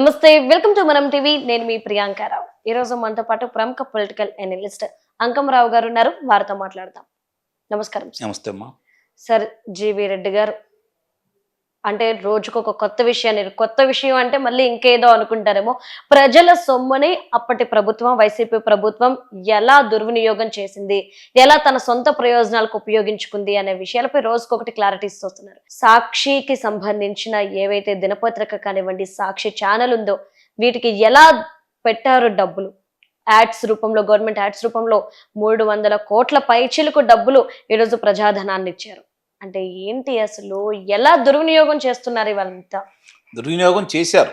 నమస్తే welcome to మనం TV. నేను మీ ప్రియాంకారావు ఈ రోజు మనతో పాటు ప్రముఖ పొలిటికల్ అనలిస్ట్ అంకమరావు గారు ఉన్నారు. వారితో మాట్లాడదాం. నమస్కారం. నమస్తే అమ్మా. సార్ జీవి రెడ్డి గారు అంటే రోజుకు ఒక కొత్త విషయాన్ని కొత్త విషయం అంటే మళ్ళీ ఇంకేదో అనుకుంటారేమో. ప్రజల సొమ్ముని అప్పటి ప్రభుత్వం వైసీపీ ప్రభుత్వం ఎలా దుర్వినియోగం చేసింది ఎలా తన సొంత ప్రయోజనాలకు ఉపయోగించుకుంది అనే విషయాలపై రోజుకొకటి క్లారిటీ ఇస్తున్నారు సాక్షికి సంబంధించిన ఏవైతే దినపత్రిక కానివ్వండి సాక్షి ఛానల్ ఉందో వీటికి ఎలా పెట్టారు డబ్బులు? యాడ్స్ రూపంలో గవర్నమెంట్ యాడ్స్ రూపంలో మూడు వందల కోట్ల పైచీలకు డబ్బులు ఈరోజు ప్రజాధనాన్ని ఇచ్చారు అంటే ఏంటి అసలు? ఎలా దుర్వినియోగం చేస్తున్నారు ఇవాళంతా దుర్వినియోగం చేశారు.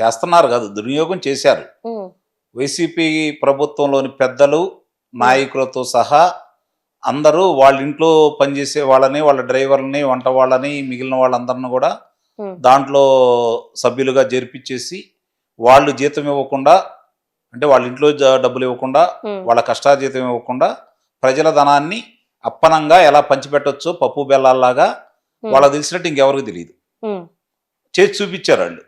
చేస్తున్నారు కాదు దుర్వినియోగం చేశారు. వైసీపీ ప్రభుత్వంలోని పెద్దలు నాయకులతో సహా అందరూ వాళ్ళ ఇంట్లో పనిచేసే వాళ్ళని వాళ్ళ డ్రైవర్లని వంట వాళ్ళని మిగిలిన వాళ్ళందరిని కూడా దాంట్లో సభ్యులుగా జరిపించేసి వాళ్ళు జీతం ఇవ్వకుండా అంటే వాళ్ళ ఇంట్లో డబ్బులు ఇవ్వకుండా వాళ్ళ కష్టాజీతం ఇవ్వకుండా ప్రజల ధనాన్ని అప్పనంగా ఎలా పంచిపెట్టొచ్చో పప్పు బెల్లాల్లాగా వాళ్ళకి తెలిసినట్టు ఇంకెవరికి తెలియదు. చేసి చూపించారు వాళ్ళు.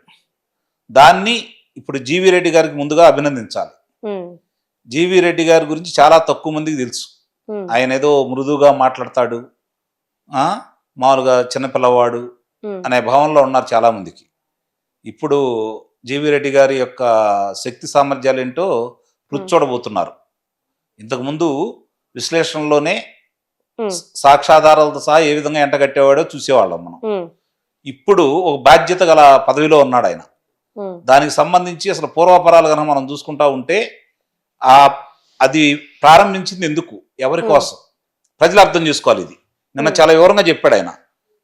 దాన్ని ఇప్పుడు జీవి రెడ్డి గారికి ముందుగా అభినందించాలి. జీవి రెడ్డి గారి గురించి చాలా తక్కువ మందికి తెలుసు. ఆయన ఏదో మృదువుగా మాట్లాడతాడు మామూలుగా చిన్నపిల్లవాడు అనే భావనలో ఉన్నారు చాలామందికి ఇప్పుడు జీవి రెడ్డి గారి యొక్క శక్తి సామర్థ్యాలు ఏంటో రుచి చూడబోతున్నారు ఇంతకుముందు విశ్లేషణలోనే సాక్ష్యాధారాలతో సహా ఏ విధంగా ఎంటగట్టేవాడో చూసేవాళ్ళం మనం. ఇప్పుడు ఒక బాధ్యత గల పదవిలో ఉన్నాడు ఆయన. దానికి సంబంధించి అసలు పూర్వాపరాలు కనుక మనం చూసుకుంటా ఉంటే ఆ అది ప్రారంభించింది ఎందుకు? ఎవరి కోసం? ప్రజలు అర్థం చేసుకోవాలి ఇది. నిన్న. చాలా వివరంగా చెప్పాడు ఆయన.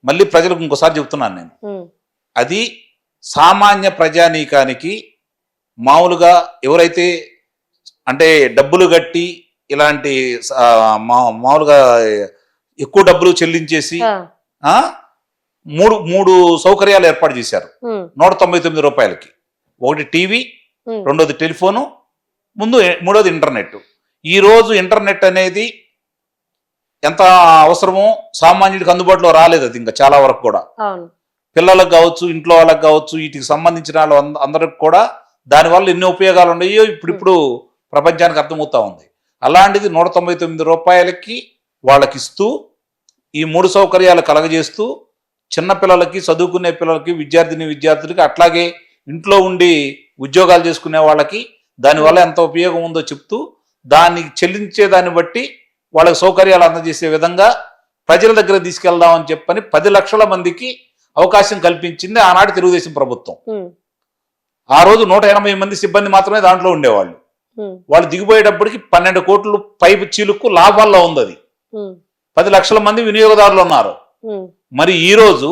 మళ్ళీ ప్రజలకు ఇంకోసారి చెప్తున్నాను నేను. అది సామాన్య ప్రజానీకానికి మామూలుగా ఎవరైతే అంటే డబ్బులు కట్టి ఇలాంటి మామూలుగా ఎక్కువ డబ్బులు చెల్లించేసి మూడు మూడు సౌకర్యాలు ఏర్పాటు చేశారు. నూట తొంభై తొమ్మిది రూపాయలకి. ఒకటి టీవీ రెండోది టెలిఫోను ముందు మూడోది ఇంటర్నెట్ ఈ రోజు ఇంటర్నెట్ అనేది ఎంత అవసరమో సామాన్యుడికి అందుబాటులో రాలేదు అది ఇంకా చాలా వరకు కూడా. పిల్లలకు కావచ్చు ఇంట్లో వాళ్ళకి కావచ్చు వీటికి సంబంధించిన అందరికి కూడా దానివల్ల ఎన్ని ఉపయోగాలు ఉన్నాయో ఇప్పుడిప్పుడు ప్రపంచానికి అర్థమవుతా ఉంది. అలాంటిది నూట తొంభై తొమ్మిది రూపాయలకి వాళ్ళకి ఇస్తూ ఈ మూడు సౌకర్యాలు కలగజేస్తూ చిన్న పిల్లలకి చదువుకునే పిల్లలకి విద్యార్థిని విద్యార్థులకి అట్లాగే ఇంట్లో ఉండి ఉద్యోగాలు చేసుకునే వాళ్ళకి దానివల్ల ఎంత ఉపయోగం ఉందో చెప్తూ దానికి చెల్లించే దాన్ని బట్టి వాళ్ళకి సౌకర్యాలు అందజేసే విధంగా ప్రజల దగ్గర తీసుకెళ్దామని చెప్పని పది లక్షల మందికి అవకాశం కల్పించింది ఆనాటి తెలుగుదేశం ప్రభుత్వం. ఆ రోజు నూట ఎనభై మంది సిబ్బంది మాత్రమే దాంట్లో ఉండేవాళ్ళు. వాళ్ళు దిగిపోయేటప్పటికి పన్నెండు కోట్లు పై చీలుకు లాభాల్లో ఉంది అది. పది లక్షల మంది వినియోగదారులు ఉన్నారు. మరి ఈ రోజు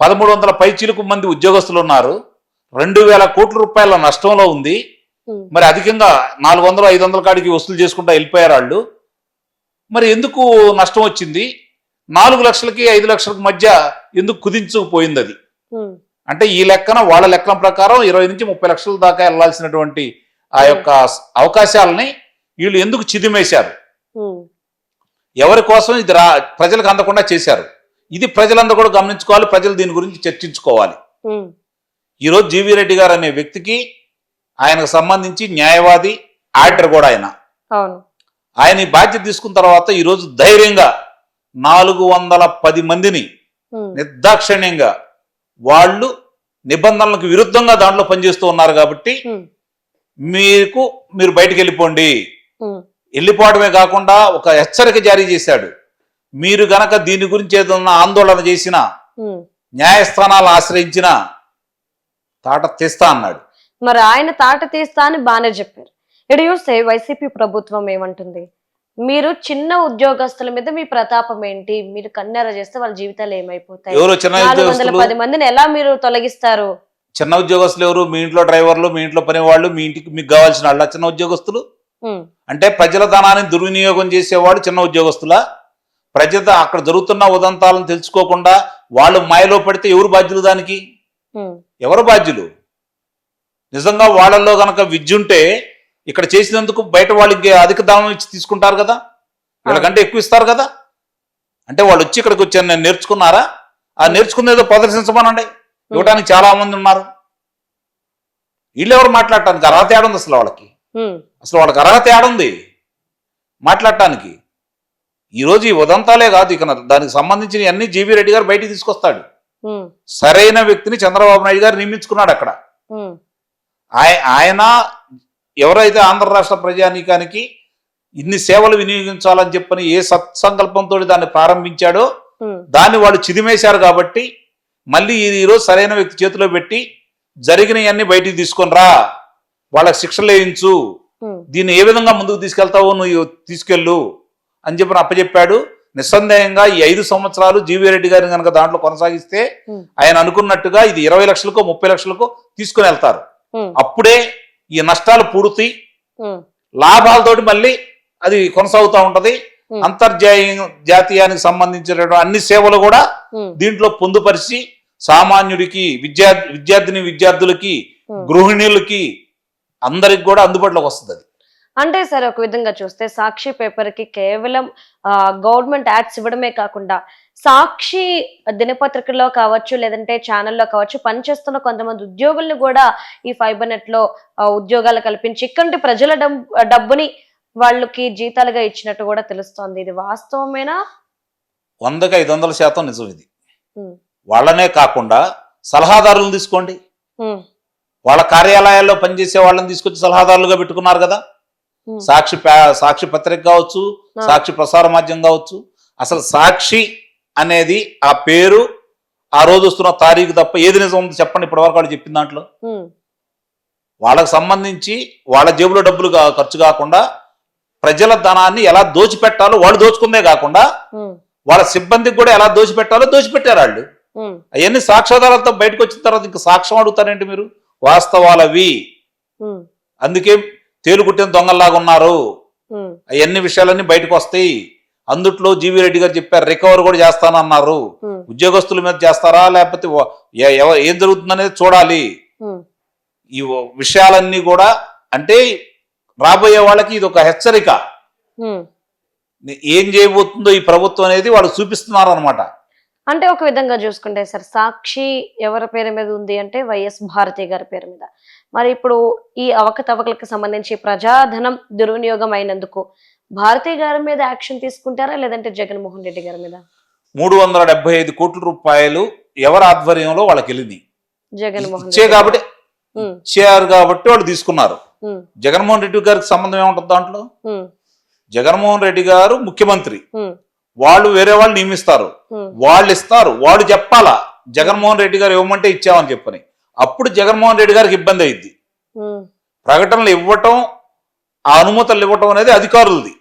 పదమూడు వందల పై చీలుకు మంది ఉద్యోగస్తులు ఉన్నారు. రెండు వేల కోట్ల రూపాయల నష్టంలో ఉంది. మరి అధికంగా నాలుగు వందలు ఐదు వందల కాడికి వసూలు చేసుకుంటూ వెళ్ళిపోయారు వాళ్ళు. మరి ఎందుకు నష్టం వచ్చింది? నాలుగు లక్షలకి ఐదు లక్షలకి మధ్య ఎందుకు కుదించుకుపోయింది అది? అంటే ఈ లెక్కన వాళ్ళ లెక్కల ప్రకారం ఇరవై నుంచి ముప్పై లక్షల దాకా వెళ్ళాల్సినటువంటి ఆ యొక్క అవకాశాలని వీళ్ళు ఎందుకు చిదిమేశారు? ఎవరి కోసం ఇది రా ప్రజలకు అందకుండా చేశారు? ఇది ప్రజలందరూ కూడా గమనించుకోవాలి ప్రజలు దీని గురించి చర్చించుకోవాలి. ఈరోజు జీవీ రెడ్డి గారు అనే వ్యక్తికి ఆయనకు సంబంధించి న్యాయవాది ఆడిటర్ కూడా ఆయన. ఆయన ఈ బాధ్యత తీసుకున్న తర్వాత ఈరోజు ధైర్యంగా నాలుగు వందల పది మందిని నిర్దాక్షిణ్యంగా వాళ్ళు నిబంధనలకు విరుద్ధంగా దాంట్లో పనిచేస్తూ ఉన్నారు కాబట్టి మీకు మీరు బయటికి వెళ్ళిపోండి. వెళ్ళిపోవడమే కాకుండా ఒక హెచ్చరిక జారీ చేశాడు. మీరు గనక దీని గురించి ఏదన్నా ఆందోళన చేసినా. న్యాయస్థానాలు ఆశ్రయించిన తాట తీస్తా అన్నాడు. మరి ఆయన తాట తీస్తా అని బానే చెప్పారు. ఇక్కడ చూస్తే వైసీపీ ప్రభుత్వం ఏమంటుంది? మీరు చిన్న ఉద్యోగస్తుల మీద మీ ప్రతాపం ఏంటి? మీరు కన్నెర చేస్తే వాళ్ళ జీవితాలు ఏమైపోతాయి? పది మందిని ఎలా మీరు తొలగిస్తారు? చిన్న ఉద్యోగస్తులు ఎవరు? మీ ఇంట్లో డ్రైవర్లు మీ ఇంట్లో పనివాళ్ళు మీ ఇంటికి మీకు కావాల్సిన వాళ్ళ చిన్న ఉద్యోగస్తులు? అంటే ప్రజల ధనాన్ని దుర్వినియోగం చేసేవాడు చిన్న ఉద్యోగస్తులా? ప్రజల అక్కడ జరుగుతున్న ఉదంతాలను తెలుసుకోకుండా వాళ్ళు మాయలో పడితే ఎవరు బాధ్యులు దానికి? ఎవరు బాధ్యులు? నిజంగా వాళ్ళల్లో గనక విద్య ఉంటే ఇక్కడ చేసినందుకు బయట వాళ్ళకి అధిక ధనం ఇచ్చి తీసుకుంటారు కదా? వీళ్ళకంటే ఎక్కువ ఇస్తారు కదా? అంటే వాళ్ళు వచ్చి ఇక్కడికి వచ్చి నేను నేర్చుకున్నారా? ఆ నేర్చుకునేదో ప్రదర్శించమనండి. ఇవ్వడానికి చాలా మంది ఉన్నారు. వీళ్ళు ఎవరు మాట్లాడటానికి? అర్హత ఏడుంది అసలు వాళ్ళకి? అసలు వాళ్ళకి అర్హత ఏడుంది? మాట్లాడటానికి. ఈరోజు ఈ ఉదంతాలే కాదు ఇక దానికి సంబంధించిన అన్ని జీవీ రెడ్డి గారు బయటికి తీసుకొస్తాడు. సరైన వ్యక్తిని చంద్రబాబు నాయుడు గారు నియమించుకున్నాడు అక్కడ. ఆయన ఎవరైతే ఆంధ్ర రాష్ట్ర ప్రజానీకానికి ఇన్ని సేవలు వినియోగించాలని చెప్పని ఏ సత్సంకల్పంతో దాన్ని ప్రారంభించాడో దాన్ని వాళ్ళు చిదిమేశారు కాబట్టి మళ్ళీ ఈ- ఈరోజు సరైన వ్యక్తి చేతిలో పెట్టి జరిగినవన్నీ బయటికి తీసుకొని రా. వాళ్ళకి శిక్షలు వేయించు. దీన్ని ఏ విధంగా ముందుకు తీసుకెళ్తావో నువ్వు తీసుకెళ్ళు అని చెప్పి అప్పచెప్పాడు. నిస్సందేహంగా ఈ ఐదు సంవత్సరాలు జీవీ రెడ్డి గారిని కనుక దాంట్లో కొనసాగిస్తే ఆయన అనుకున్నట్టుగా ఇది ఇరవై లక్షలకో ముప్పై లక్షలకో తీసుకుని వెళ్తారు. అప్పుడే ఈ నష్టాలు పూర్తి. లాభాలతోటి మళ్ళీ అది కొనసాగుతూ ఉంటది. Hmm. అంతర్జాతీయ జాతీయానికి సంబంధించిన అన్ని సేవలు కూడా దీంట్లో పొందుపరిచి సామాన్యుడికి విద్యా విద్యార్థిని విద్యార్థులకి. గృహిణులకి అందరికి కూడా అందుబాటులోకి వస్తుంది అది. అంటే సరే ఒక విధంగా చూస్తే సాక్షి పేపర్కి కేవలం గవర్నమెంట్ యాడ్స్ ఇవ్వడమే కాకుండా సాక్షి దినపత్రికలో కావచ్చు లేదంటే ఛానల్లో కావచ్చు పనిచేస్తున్న కొంతమంది ఉద్యోగుల్ని కూడా ఈ ఫైబర్ నెట్లో ఉద్యోగాలు కల్పించి ఇక్కడి ప్రజల డబ్- డబ్బుని వాళ్ళకి జీతాలుగా ఇచ్చినట్టు కూడా తెలుస్తోంది. ఇది వాస్తవమేనా? వందకి ఐదు వందల శాతం నిజం ఇది. వాళ్ళనే కాకుండా సలహాదారులను తీసుకోండి. వాళ్ళ కార్యాలయాల్లో పనిచేసే వాళ్ళని తీసుకొచ్చి సలహాదారులుగా పెట్టుకున్నారు కదా? సాక్షి సాక్షి పత్రిక కావచ్చు. సాక్షి ప్రసార మాధ్యమం కావచ్చు. అసలు సాక్షి అనేది ఆ పేరు ఆ రోజు వస్తున్న తారీఖు తప్ప ఏది నిజం ఉంది చెప్పండి ఇప్పటివరకు వాళ్ళు చెప్పిన దాంట్లో? వాళ్ళకి సంబంధించి వాళ్ళ జేబులో డబ్బులు ఖర్చు కాకుండా ప్రజల ధనాన్ని ఎలా దోచిపెట్టాలో వాళ్ళు దోచుకుందే కాకుండా వాళ్ళ సిబ్బందికి కూడా ఎలా దోచిపెట్టాలో దోచిపెట్టారు వాళ్ళు అవన్నీ సాక్ష్యాధారాలతో బయటకు వచ్చిన తర్వాత ఇంకా సాక్ష్యం అడుగుతారేంటి మీరు? వాస్తవాలవి. అందుకే తేలుకుట్టిన దొంగల్లాగా ఉన్నారు. అవన్నీ విషయాలన్నీ బయటకు వస్తాయి అందుట్లో జీవీ రెడ్డి గారు చెప్పారు రికవర్ కూడా చేస్తానన్నారు. ఉద్యోగస్తుల మీద చేస్తారా? లేకపోతే ఏం జరుగుతుందనేది చూడాలి. ఈ విషయాలన్నీ కూడా అంటే రాబోయే వాళ్ళకి ఇది ఒక హెచ్చరిక. ఏం చేయబోతుందో ఈ ప్రభుత్వం అనేది వాళ్ళు చూపిస్తున్నారు అనమాట అంటే ఒక విధంగా చూసుకుంటే సార్ సాక్షి ఎవరి పేరు మీద ఉంది అంటే వైఎస్ భారతి గారి పేరు మీద. మరి ఇప్పుడు ఈ అవకతవకలకు సంబంధించి ప్రజాధనం దుర్వినియోగం అయినందుకు భారతి గారి మీద యాక్షన్ తీసుకుంటారా లేదంటే జగన్మోహన్ రెడ్డి గారి మీద? మూడు వందల డెబ్బై ఐదు కోట్ల రూపాయలు ఎవరి ఆధ్వర్యంలో వాళ్ళకి వెళ్ళింది. జగన్మోహన్ ఇచ్చే కాబట్టి ఇచ్చారు కాబట్టి వాళ్ళు తీసుకున్నారు. జగన్మోహన్ రెడ్డి గారికి సంబంధం ఏముంటుంది దాంట్లో? జగన్మోహన్ రెడ్డి గారు ముఖ్యమంత్రి. వాళ్ళు వేరే వాళ్ళు నియమిస్తారు. వాళ్ళు ఇస్తారు. వాళ్ళు చెప్పాలా జగన్మోహన్ రెడ్డి గారు ఇవ్వమంటే ఇచ్చామని చెప్పని. అప్పుడు జగన్మోహన్ రెడ్డి గారికి ఇబ్బంది అయింది ప్రకటనలు ఇవ్వటం ఆ అనుమతులు ఇవ్వటం అనేది అధికారులది.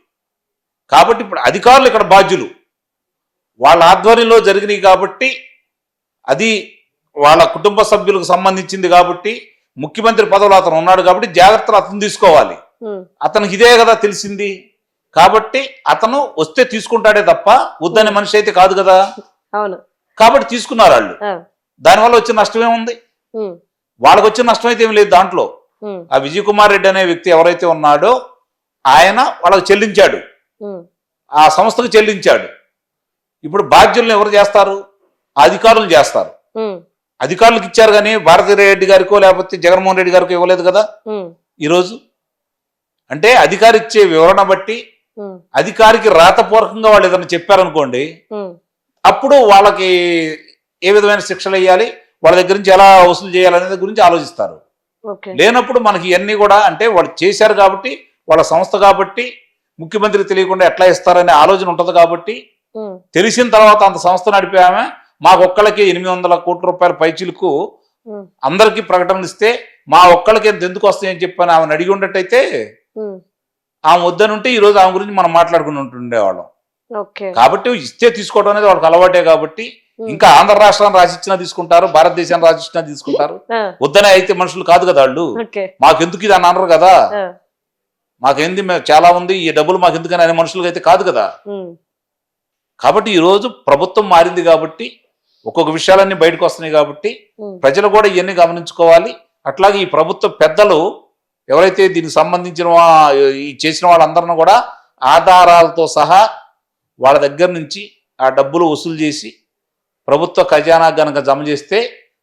కాబట్టి ఇప్పుడు అధికారులు ఇక్కడ బాధ్యులు. వాళ్ళ ఆధ్వర్యంలో జరిగినాయి కాబట్టి అది వాళ్ళ కుటుంబ సభ్యులకు సంబంధించింది కాబట్టి ముఖ్యమంత్రి పదవులు అతను ఉన్నాడు కాబట్టి జాగ్రత్తలు అతను తీసుకోవాలి. అతనికి ఇదే కదా తెలిసింది. కాబట్టి అతను వస్తే తీసుకుంటాడే తప్ప వద్దనే మనిషి అయితే కాదు కదా? అవును. కాబట్టి తీసుకున్నారు వాళ్ళు. దానివల్ల వచ్చిన నష్టం ఏముంది? వాళ్ళకి వచ్చిన నష్టం అయితే ఏమి లేదు దాంట్లో. ఆ విజయ్ కుమార్ రెడ్డి అనే వ్యక్తి ఎవరైతే ఉన్నాడో ఆయన వాళ్ళకి చెల్లించాడు. ఆ సంస్థకు చెల్లించాడు. ఇప్పుడు బాధ్యులను ఎవరు చేస్తారు? అధికారులు చేస్తారు. అధికారులకు ఇచ్చారు కానీ భారతీ రెడ్డి గారికో లేకపోతే జగన్మోహన్ రెడ్డి గారికో ఇవ్వలేదు కదా? ఈరోజు అంటే అధికారి ఇచ్చే వివరణ బట్టి అధికారికి రాతపూర్వకంగా వాళ్ళు ఏదైనా చెప్పారనుకోండి అప్పుడు వాళ్ళకి ఏ విధమైన శిక్షలు వేయాలి వాళ్ళ దగ్గర నుంచి ఎలా వసూలు చేయాలనే గురించి ఆలోచిస్తారు. లేనప్పుడు మనకి ఇవన్నీ కూడా అంటే వాళ్ళు చేశారు కాబట్టి వాళ్ళ సంస్థ కాబట్టి ముఖ్యమంత్రికి తెలియకుండా ఎట్లా ఇస్తారనే ఆలోచన ఉంటుంది కాబట్టి తెలిసిన తర్వాత అంత సంస్థ నడిపామే మాకు ఒక్కళ్ళకి ఎనిమిది వందల కోట్ల రూపాయల పైచీలకు అందరికీ ప్రకటనలు ఇస్తే మా ఒక్కళ్ళకి ఎంత ఎందుకు వస్తాయని చెప్పని ఆమెను అడిగి ఉండటైతే ఆమె వద్దనుంటే ఈ రోజు ఆమె గురించి మనం మాట్లాడుకుని ఉంటుండేవాళ్ళం. కాబట్టి ఇస్తే తీసుకోవడం అనేది వాళ్ళకి అలవాటే కాబట్టి ఇంకా ఆంధ్ర రాష్ట్రాన్ని రాసిచ్చినా తీసుకుంటారు భారతదేశాన్ని రాసిచ్చినా తీసుకుంటారు. వద్దనే అయితే మనుషులు కాదు కదా వాళ్ళు. మాకెందుకు ఇది అని అనరు కదా. మాకేంది చాలా ఉంది ఈ డబ్బులు మాకు ఎందుకని అనే మనుషులకి అయితే కాదు కదా. కాబట్టి ఈ రోజు ప్రభుత్వం మారింది కాబట్టి ఒక్కొక్క విషయాలన్నీ బయటకు వస్తున్నాయి కాబట్టి ప్రజలు కూడా ఇవన్నీ గమనించుకోవాలి. అట్లాగే ఈ ప్రభుత్వ పెద్దలు ఎవరైతే దీనికి సంబంధించిన చేసిన వాళ్ళందరిని కూడా ఆధారాలతో సహా వాళ్ళ దగ్గర నుంచి ఆ డబ్బులు వసూలు చేసి ప్రభుత్వ ఖజానా గనక జమ చేస్తే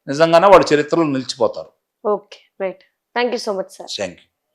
నిజంగానే వాళ్ళ చరిత్రలో నిలిచిపోతారు. Okay right. Thank you so much sir. Thank you